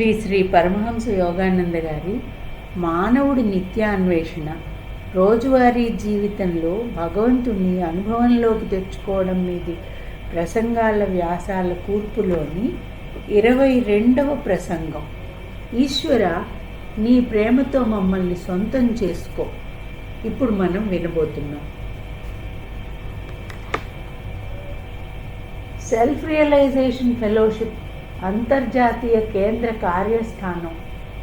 శ్రీ శ్రీ పరమహంస యోగానంద గారి మానవుడి నిత్యాన్వేషణ రోజువారీ జీవితంలో భగవంతుని అనుభవంలోకి తెచ్చుకోవడం మీది ప్రసంగాల వ్యాసాల కూర్పులోని ఇరవై రెండవ ప్రసంగం. ఈశ్వర నీ ప్రేమతో మమ్మల్ని సొంతం చేసుకో. ఇప్పుడు మనం వినబోతున్నాం. సెల్ఫ్ రియలైజేషన్ ఫెలోషిప్ అంతర్జాతీయ కేంద్ర కార్యస్థానం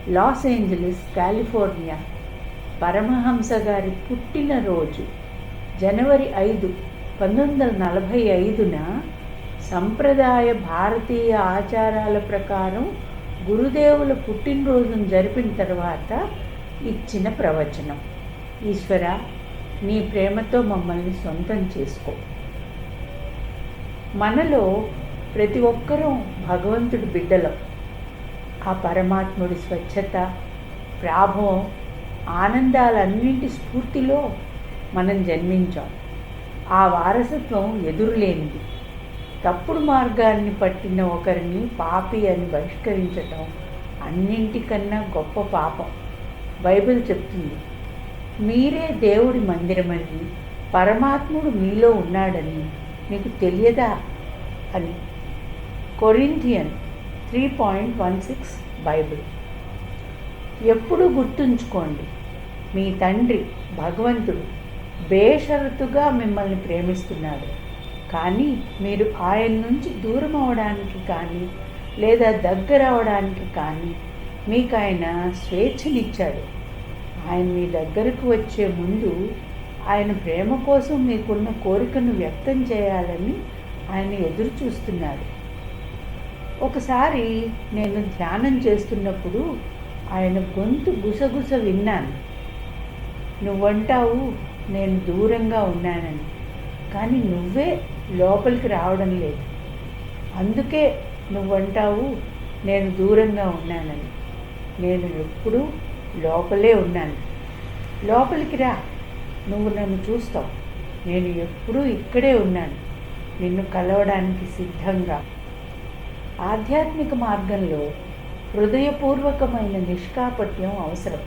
లాస్ ఏంజలీస్ కాలిఫోర్నియా. పరమహంస గారి పుట్టినరోజు జనవరి ఐదు పంతొమ్మిది వందల నలభై ఐదున సంప్రదాయ భారతీయ ఆచారాల ప్రకారం గురుదేవుల పుట్టినరోజును జరిపిన తర్వాత ఇచ్చిన ప్రవచనం. ఈశ్వర నీ ప్రేమతో మమ్మల్ని సొంతం చేసుకో. మనలో ప్రతి ఒక్కరూ భగవంతుడి బిడ్డలం. ఆ పరమాత్ముడి స్వచ్ఛత ప్రాభవం ఆనందాలన్నింటి స్ఫూర్తిలో మనం జన్మించాం. ఆ వారసత్వం ఎదురులేనిది. తప్పుడు మార్గాన్ని పట్టిన ఒకరిని పాపి అని బహిష్కరించటం అన్నింటికన్నా గొప్ప పాపం. బైబిల్ చెప్తుంది మీరే దేవుడి మందిరమని పరమాత్ముడు మీలో ఉన్నాడని మీకు తెలియదా? అని. Corinthian three point one six Bible. ఎప్పుడూ గుర్తుంచుకోండి మీ తండ్రి భగవంతుడు బేషరతుగా మిమ్మల్ని ప్రేమిస్తున్నాడు. కానీ మీరు ఆయన నుంచి దూరం అవడానికి కానీ లేదా దగ్గర అవడానికి కానీ మీకు ఆయన స్వేచ్ఛనిచ్చాడు. ఆయన మీ దగ్గరకు వచ్చే ముందు ఆయన ప్రేమ కోసం మీకున్న కోరికను వ్యక్తం చేయాలని ఆయన ఎదురు చూస్తున్నాడు ఒకసారి నేను ధ్యానం చేస్తున్నప్పుడు ఆయన గొంతు గుసగుస విన్నాను. నువ్వంటావు నేను దూరంగా ఉన్నానని. కానీ నువ్వే లోపలికి రావడం లేదు. అందుకే నువ్వంటావు నేను దూరంగా ఉన్నానని. నేను ఎప్పుడూ లోపలే ఉన్నాను. లోపలికి రా. నువ్వు నన్ను చూస్తావు. నేను ఎప్పుడూ ఇక్కడే ఉన్నాను. నిన్ను కలవడానికి సిద్ధంగా ఆధ్యాత్మిక మార్గంలో హృదయపూర్వకమైన నిష్కాపట్యం అవసరం.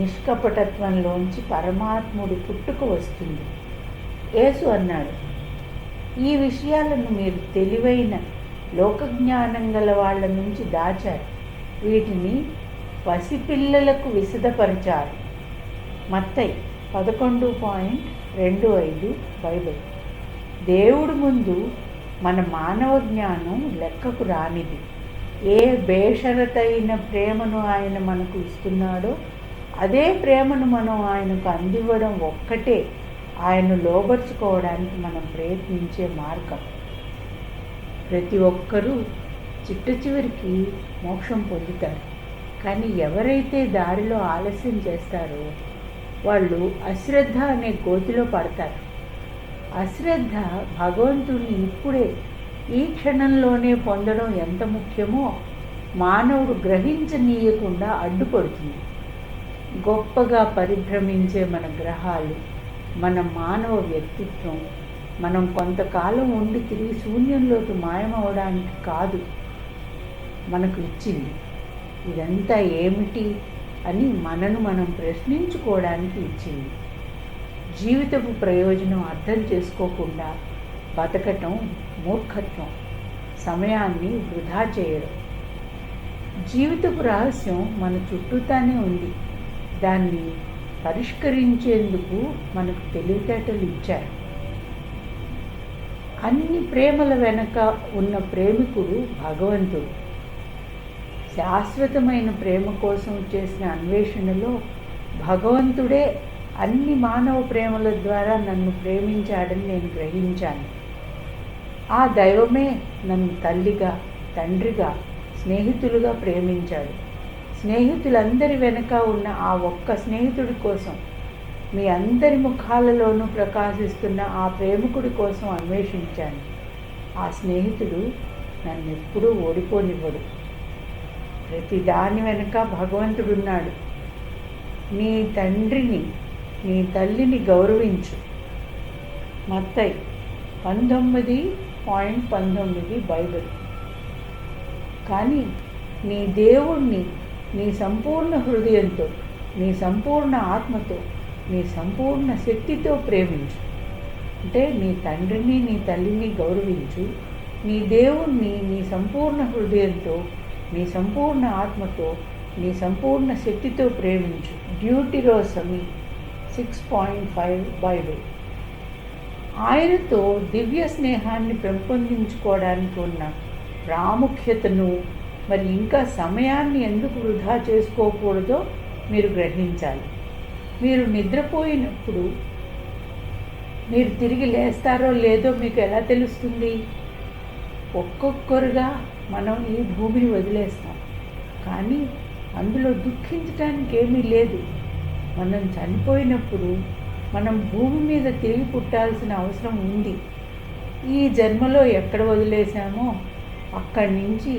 నిష్కపటత్వంలోంచి పరమాత్ముడు పుట్టుకు వస్తుంది. యేసు అన్నాడు ఈ విషయాలను మీరు తెలివైన లోకజ్ఞానం గల వాళ్ళ నుంచి దాచారు. వీటిని పసిపిల్లలకు విశదపరిచారు మత్తై పదకొండు పాయింట్ రెండు ఐదు బైబిల్. దేవుడు ముందు మన మానవ జ్ఞానం లెక్కకు రానిది. ఏ బేషరతైన ప్రేమను ఆయన మనకు ఇస్తున్నాడో అదే ప్రేమను మనం ఆయనకు అందివ్వడం ఒక్కటే ఆయన లోబర్చుకోవడానికి మనం ప్రయత్నించే మార్గం. ప్రతి ఒక్కరూ చిట్ట చివరికి మోక్షం పొందుతారు. కానీ ఎవరైతే దారిలో ఆలస్యం చేస్తారో వాళ్ళు అశ్రద్ధ అనే గోతిలో పడతారు. అశ్రద్ధ భగవంతుడిని ఇప్పుడే ఈ క్షణంలోనే పొందడం ఎంత ముఖ్యమో మానవుడు గ్రహించనీయకుండా అడ్డుపడుతుంది. గొప్పగా పరిభ్రమించే మన గ్రహాలు మన మానవ వ్యక్తిత్వం మనం కొంతకాలం ఉండి తిరిగి శూన్యంలోకి మాయమవడానికి కాదు మనకు ఇచ్చింది. ఇదంతా ఏమిటి అని మనను మనం ప్రశ్నించుకోవడానికి ఇచ్చింది. జీవితపు ప్రయోజనం అర్థం చేసుకోకుండా బతకటం మూర్ఖత్వం. సమయాన్ని వృధా చేయడం. జీవితపు రహస్యం మన చుట్టూతానే ఉంది. దాన్ని పరిష్కరించేందుకు మనకు తెలివితేటలు ఇచ్చారు. అన్ని ప్రేమల వెనక ఉన్న ప్రేమికుడు భగవంతుడు. శాశ్వతమైన ప్రేమ కోసం చేసిన అన్వేషణలో భగవంతుడే అన్ని మానవ ప్రేమల ద్వారా నన్ను ప్రేమించాడని నేను గ్రహించాను. ఆ దైవమే నన్ను తల్లిగా తండ్రిగా స్నేహితులుగా ప్రేమించాడు. స్నేహితులందరి వెనుక ఉన్న ఆ ఒక్క స్నేహితుడి కోసం మీ అందరి ముఖాలలోనూ ప్రకాశిస్తున్న ఆ ప్రేమికుడి కోసం అన్వేషించాను. ఆ స్నేహితుడు నన్ను ఎప్పుడూ ఓడిపోనివ్వడు. ప్రతి దాని వెనుక భగవంతుడున్నాడు. నీ తండ్రిని నీ తల్లిని గౌరవించు. మత్తై పంతొమ్మిది పాయింట్ పంతొమ్మిది బైబిల్. కానీ నీ దేవుణ్ణి నీ సంపూర్ణ హృదయంతో నీ సంపూర్ణ ఆత్మతో నీ సంపూర్ణ శక్తితో ప్రేమించు. అంటే నీ తండ్రిని నీ తల్లిని గౌరవించు. నీ దేవుణ్ణి నీ సంపూర్ణ హృదయంతో నీ సంపూర్ణ ఆత్మతో నీ సంపూర్ణ శక్తితో ప్రేమించు. Deuteronomy six point five Bible ఆయనతో దివ్య స్నేహాన్ని పెంపొందించుకోవడానికి ఉన్న ప్రాముఖ్యతను మరి ఇంకా సమయాన్ని ఎందుకు వృధా చేసుకోకూడదో మీరు గ్రహించాలి. మీరు నిద్రపోయినప్పుడు మీరు తిరిగి లేస్తారో లేదో మీకు ఎలా తెలుస్తుంది? ఒక్కొక్కరుగా మనం ఈ భూమిని వదిలేస్తాం. కానీ అందులో దుఃఖించడానికి ఏమీ లేదు. మనం చనిపోయినప్పుడు మనం భూమి మీద తిరిగి పుట్టాల్సిన అవసరం ఉంది. ఈ జన్మలో ఎక్కడ వదిలేసామో అక్కడి నుంచి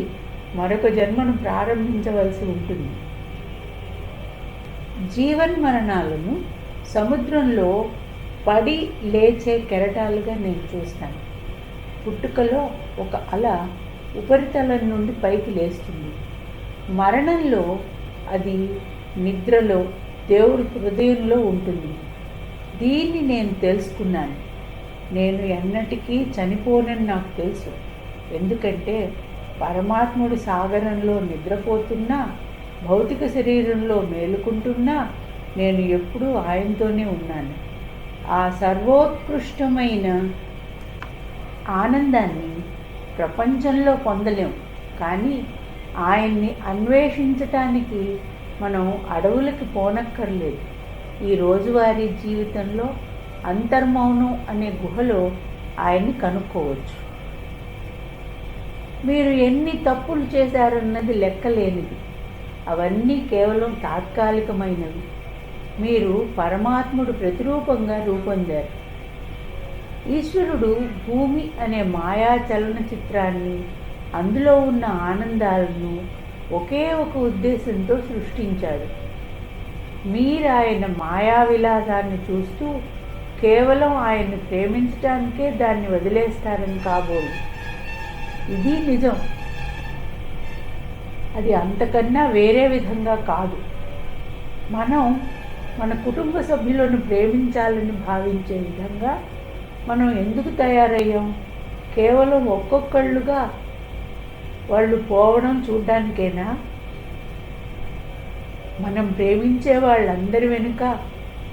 మరొక జన్మను ప్రారంభించవలసి ఉంటుంది. జీవన్మరణాలను సముద్రంలో పడి లేచే కెరటాలుగా నేను చూస్తాను. పుట్టుకలో ఒక అల ఉపరితలం నుండి పైకి లేస్తుంది. మరణంలో అది నిద్రలో దేవుడి హృదయంలో ఉంటుంది. దీన్ని నేను తెలుసుకున్నాను. నేను ఎన్నటికీ చనిపోనని నాకు తెలుసు. ఎందుకంటే పరమాత్ముడి సాగరంలో నిద్రపోతున్నా భౌతిక శరీరంలో మేలుకుంటున్నా నేను ఎప్పుడూ ఆయనతోనే ఉన్నాను. ఆ సర్వోత్కృష్టమైన ఆనందాన్ని ప్రపంచంలో పొందలేం. కానీ ఆయన్ని అన్వేషించటానికి మనం అడవులకి పోనక్కర్లేదు. ఈ రోజువారీ జీవితంలో అంతర్మౌనం అనే గుహలో ఆయన్ని కనుక్కోవచ్చు. మీరు ఎన్ని తప్పులు చేశారన్నది లెక్కలేనిది. అవన్నీ కేవలం తాత్కాలికమైనవి. మీరు పరమాత్ముడు ప్రతిరూపంగా రూపొందారు. ఈశ్వరుడు భూమి అనే మాయా చలనచిత్రాన్ని అందులో ఉన్న ఆనందాలను ఒకే ఒక ఉద్దేశంతో సృష్టించాడు. మీరు ఆయన మాయా విలాసాన్ని చూస్తూ కేవలం ఆయన్ని ప్రేమించడానికే దాన్ని వదిలేస్తారని కాబోలు. ఇది నిజం. అది అంతకన్నా వేరే విధంగా కాదు. మనం మన కుటుంబ సభ్యులను ప్రేమించాలని భావించే విధంగా మనం ఎందుకు తయారయ్యాం? కేవలం ఒక్కొక్కళ్ళుగా వాళ్ళు పోవడం చూడ్డానికేనా? మనం ప్రేమించే వాళ్ళందరి వెనుక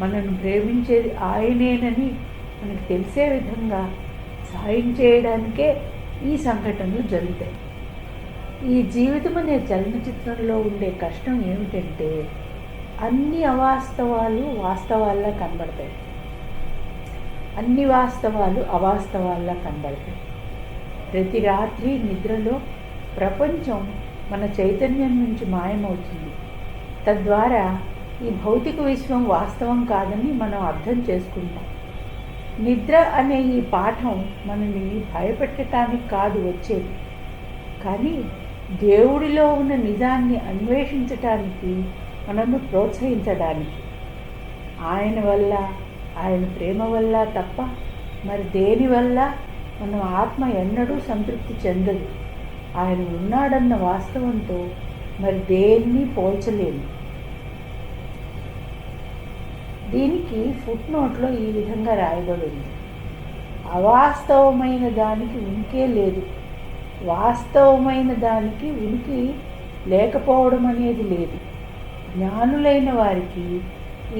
మనను ప్రేమించేది ఆయనేనని మనకు తెలిసే విధంగా సాయం చేయడానికే ఈ సంఘటనలు జరుగుతాయి. ఈ జీవితం అనే చలనచిత్రంలో ఉండే కష్టం ఏమిటంటే అన్ని అవాస్తవాలు వాస్తవాల్లా కనబడతాయి. అన్ని వాస్తవాలు అవాస్తవాల్లా కనబడతాయి. ప్రతి రాత్రి నిద్రలో ప్రపంచం మన చైతన్యం నుంచి మాయమవుతుంది. తద్వారా ఈ భౌతిక విశ్వం వాస్తవం కాదని మనం అర్థం చేసుకుంటాం. నిద్ర అనే ఈ పాఠం మనల్ని భయపెట్టడానికి కాదు వచ్చేది. కానీ దేవుడిలో ఉన్న నిజాన్ని అన్వేషించటానికి మనల్ని ప్రోత్సహించడానికి. ఆయన వల్ల ఆయన ప్రేమ వల్ల తప్ప మరి దేని వల్ల మనం ఆత్మ ఎన్నడూ సంతృప్తి చెందదు. ఆయన ఉన్నాడన్న వాస్తవంతో మరి దేన్ని పోల్చలేము? దీనికి ఫుట్ నోట్లో ఈ విధంగా రాయబడింది. అవాస్తవమైన దానికి ఉనికే లేదు. వాస్తవమైన దానికి ఉనికి లేకపోవడం అనేది లేదు. జ్ఞానులైన వారికి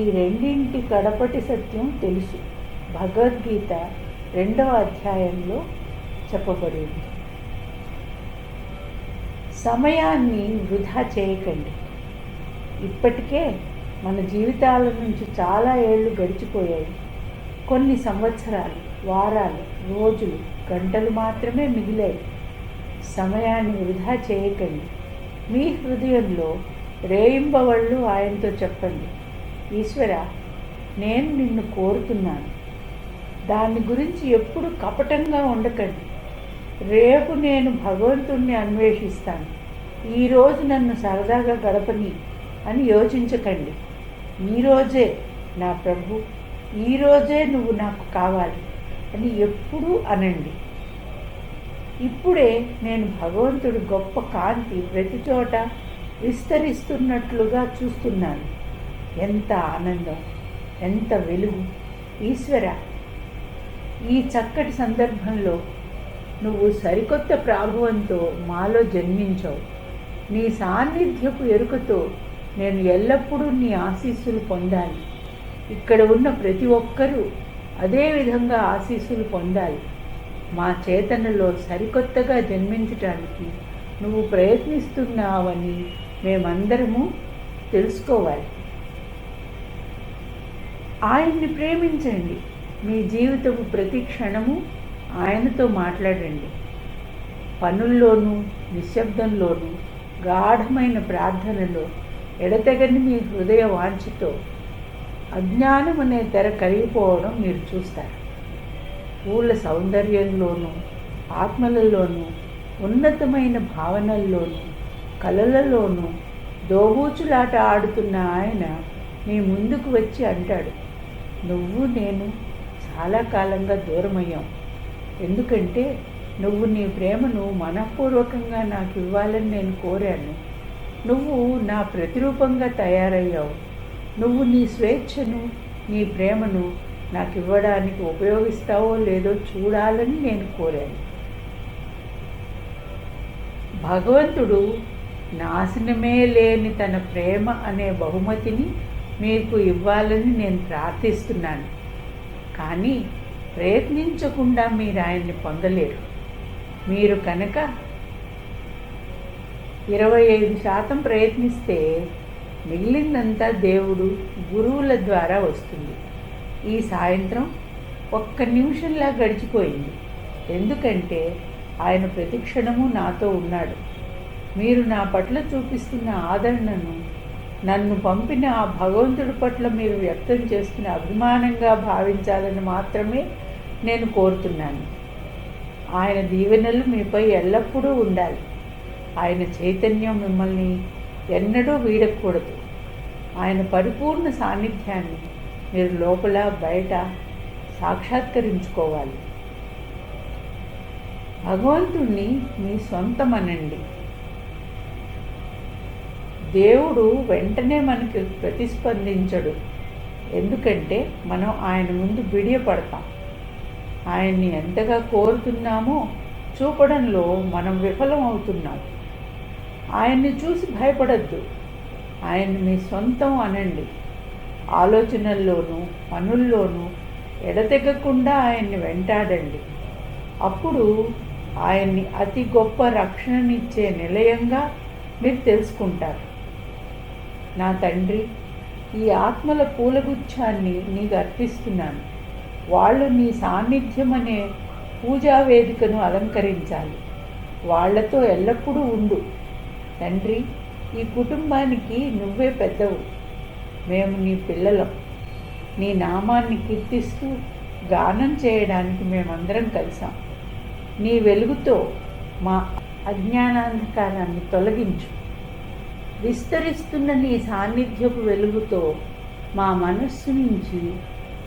ఈ రెండింటి కడపటి సత్యం తెలుసు. భగవద్గీత రెండవ అధ్యాయంలో చెప్పబడింది. సమయాన్ని వృధా చేయకండి. ఇప్పటికే మన జీవితాల నుంచి చాలా ఏళ్ళు గడిచిపోయాయి. కొన్ని సంవత్సరాలు వారాలు రోజులు గంటలు మాత్రమే మిగిలాయి. సమయాన్ని వృధా చేయకండి. మీ హృదయంలో రేయింబవళ్ళు ఆయనతో చెప్పండి ఈశ్వర నేను నిన్ను కోరుతున్నాను. దాని గురించి ఎప్పుడు కపటంగా ఉండకండి. రేపు నేను భగవంతుణ్ణి అన్వేషిస్తాను. ఈరోజు నన్ను సరదాగా గడపని అని యోచించకండి. ఈరోజే నా ప్రభు ఈరోజే నువ్వు నాకు కావాలి అని ఎప్పుడూ అనండి. ఇప్పుడే నేను భగవంతుడి గొప్ప కాంతి ప్రతి చోట విస్తరిస్తున్నట్లుగా చూస్తున్నాను. ఎంత ఆనందం ఎంత వెలుగు ఈశ్వర. ఈ చక్కటి సందర్భంలో నువ్వు సరికొత్త ప్రాభవంతో మాలో జన్మించావు. నీ సాన్నిధ్యపు ఎరుకతో నేను ఎల్లప్పుడూ నీ ఆశీస్సులు పొందాలి. ఇక్కడ ఉన్న ప్రతి ఒక్కరూ అదే విధంగా ఆశీస్సులు పొందాలి. మా చేతనలో సరికొత్తగా జన్మించటానికి నువ్వు ప్రయత్నిస్తున్నావని మేమందరము తెలుసుకోవాలి. ఆయన్ని ప్రేమించండి. మీ జీవితపు ప్రతి క్షణము ఆయనతో మాట్లాడండి. పనుల్లోనూ నిశ్శబ్దంలోనూ గాఢమైన ప్రార్థనలో ఎడతెగని మీ హృదయ వాంఛతో అజ్ఞానం అనే తెర కరిగిపోవడం మీరు చూస్తారు. పూల సౌందర్యంలోనూ ఆత్మలలోనూ ఉన్నతమైన భావనల్లోనూ కలలలోనూ దోబూచులాట ఆడుతున్న ఆయన మీ ముందుకు వచ్చి అంటాడు నువ్వు నేను చాలా కాలంగా దూరమయ్యాం. ఎందుకంటే నువ్వు నీ ప్రేమను మనఃపూర్వకంగా నాకు ఇవ్వాలని నేను కోరాను. నువ్వు నా ప్రతిరూపంగా తయారయ్యావు. నువ్వు నీ స్వేచ్ఛను నీ ప్రేమను నాకు ఇవ్వడానికి ఉపయోగిస్తావో లేదో చూడాలని నేను కోరాను. భగవంతుడు నాశనమే లేని తన ప్రేమ అనే బహుమతిని మీకు ఇవ్వాలని నేను ప్రార్థిస్తున్నాను. కానీ ప్రయత్నించకుండా మీరు ఆయన్ని పొందలేరు. మీరు కనుక ఇరవై ఐదు శాతం ప్రయత్నిస్తే మిగిలిందంతా దేవుడు గురువుల ద్వారా వస్తుంది. ఈ సాయంత్రం ఒక్క నిమిషంలా గడిచిపోయింది. ఎందుకంటే ఆయన ప్రతిక్షణము నాతో ఉన్నాడు. మీరు నా పట్ల చూపిస్తున్న ఆదరణను నన్ను పంపిన ఆ భగవంతుడి పట్ల మీరు వ్యక్తం చేస్తున్న అభిమానంగా భావించాలని మాత్రమే నేను కోరుతున్నాను. ఆయన దీవెనలు మీపై ఎల్లప్పుడూ ఉండాలి. ఆయన చైతన్యం మిమ్మల్ని ఎన్నడూ వీడకూడదు. ఆయన పరిపూర్ణ సాన్నిధ్యాన్ని మీరు లోపల బయట సాక్షాత్కరించుకోవాలి. భగవంతుణ్ణి మీ సొంతమనండి దేవుడు వెంటనే మనకి ప్రతిస్పందించడు. ఎందుకంటే మనం ఆయన ముందు బిడియపడతాం. ఆయన్ని ఎంతగా కోరుతున్నామో చూపడంలో మనం విఫలం అవుతున్నాం ఆయన్ని చూసి భయపడద్దు. ఆయన్ని మీ సొంతం అనండి. ఆలోచనల్లోనూ పనుల్లోనూ ఎడతెగకుండా ఆయన్ని వెంటాడండి. అప్పుడు ఆయన్ని అతి గొప్ప రక్షణనిచ్చే నిలయంగా మీరు తెలుసుకుంటారు. నా తండ్రి ఈ ఆత్మల పూలగుచ్చాన్ని నీకు అర్పిస్తున్నాను. వాళ్ళు నీ సాన్నిధ్యం అనే పూజా వేదికను అలంకరించాలి. వాళ్ళతో ఎల్లప్పుడూ ఉండు. తండ్రి ఈ కుటుంబానికి నువ్వే పెద్దవు. మేము నీ పిల్లలం. నీ నామాన్ని కీర్తిస్తూ గానం చేయడానికి మేమందరం కలిసాం. నీ వెలుగుతో మా అజ్ఞానాంధకారాన్ని తొలగించు. విస్తరిస్తున్న నీ సాన్నిధ్యపు వెలుగుతో మా మనస్సు నుంచి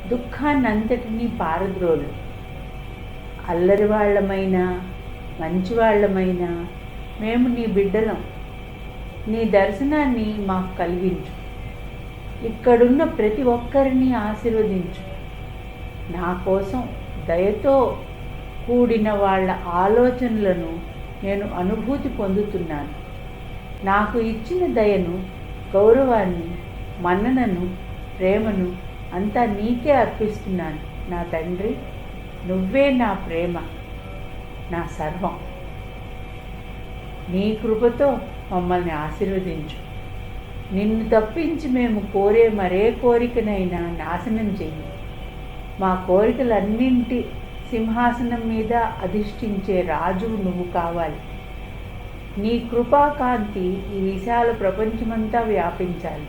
దుఃఖాన్నంతటినీ పారద్రోలు. అల్లరి వాళ్ళమైనా మంచివాళ్ళమైనా మేము నీ బిడ్డలం. నీ దర్శనాన్ని మాకు కలిగించు. ఇక్కడున్న ప్రతి ఒక్కరిని ఆశీర్వదించు. నా కోసం దయతో కూడిన వాళ్ళ ఆలోచనలను నేను అనుభూతి పొందుతున్నాను. నాకు ఇచ్చిన దయను గౌరవాన్ని మన్ననను ప్రేమను అంతా నీకే అర్పిస్తున్నాను. నా తండ్రి నువ్వే నా ప్రేమ నా సర్వం. నీ కృపతో మమ్మల్ని ఆశీర్వదించు. నిన్ను తప్పించి మేము కోరే మరే కోరికనైనా నాశనం చెయ్యి. మా కోరికలన్నింటి సింహాసనం మీద అధిష్ఠించే రాజువు నువ్వు కావాలి. నీ కృపాకాంతి ఈ విశాల ప్రపంచమంతా వ్యాపించాలి.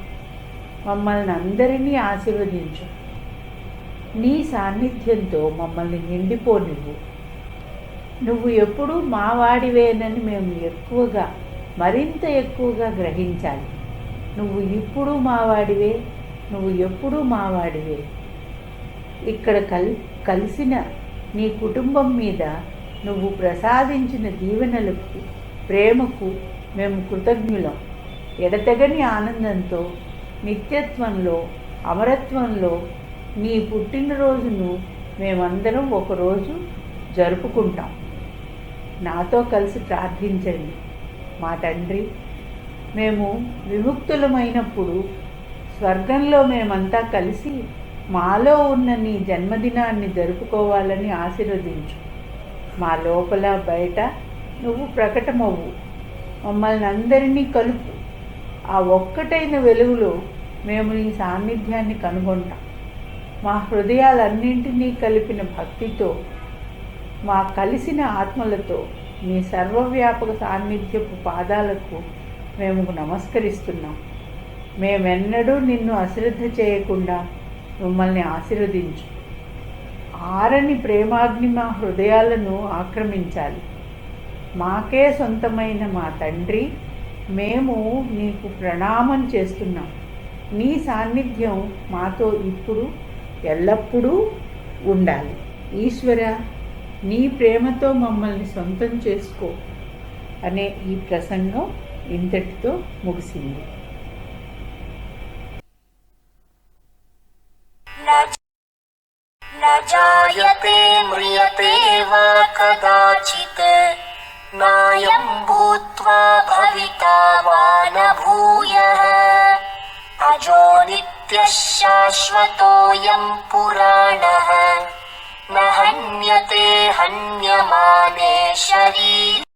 మమ్మల్ని అందరినీ ఆశీర్వదించు. నీ సాన్నిధ్యంతో మమ్మల్ని నిండిపోనివ్వు. నువ్వు ఎప్పుడూ మావాడివేనని మేము ఎక్కువగా మరింత ఎక్కువగా గ్రహించాలి. నువ్వు ఇప్పుడు మావాడివే నువ్వు ఎప్పుడూ మావాడివే ఇక్కడ కల్ కలిసిన నీ కుటుంబం మీద నువ్వు ప్రసాదించిన దీవెనలకు ప్రేమకు మేము కృతజ్ఞులం. ఎడతెగని ఆనందంతో నిత్యత్వంలో అమరత్వంలో నీ పుట్టినరోజును మేమందరం ఒకరోజు జరుపుకుంటాం. నాతో కలిసి ప్రార్థించండి. మా తండ్రి మేము విముక్తులమైనప్పుడు స్వర్గంలో మేమంతా కలిసి మాలో ఉన్న నీ జన్మదినాన్ని జరుపుకోవాలని ఆశీర్వదించు. మా లోపల బయట నువ్వు ప్రకటమవ్వు. మమ్మల్ని అందరినీ కలుపు. ఆ ఒక్కటైన వెలుగులో మేము నీ సాన్నిధ్యాన్ని కనుగొంటాం. మా హృదయాలన్నింటినీ కలిపిన భక్తితో మా కలిసిన ఆత్మలతో మీ సర్వవ్యాపక సాన్నిధ్యపు పాదాలకు మేము నమస్కరిస్తున్నాం. మేమెన్నడూ నిన్ను అశ్రద్ధ చేయకుండా మిమ్మల్ని ఆశీర్వదించు. ఆరని ప్రేమాగ్ని మా హృదయాలను ఆక్రమించాలి. మాకే సొంతమైన మా తండ్రి మేము నీకు ప్రణామం చేస్తున్నాం నీ సాన్నిధ్యం మాతో ఇప్పుడు ఎల్లప్పుడూ ఉండాలి ఈశ్వర నీ ప్రేమతో మమ్మల్ని సొంతం చేసుకో అనే ఈ ప్రసంగం ఇంతటితో ముగిసింది न न जायते म्रियते वा कदाचित् नायं भूत्वा भविता वा न भूयः अजो नित्यः शाश्वतोऽयं पुराणः। न हन्यते हन्यमाने शरीरे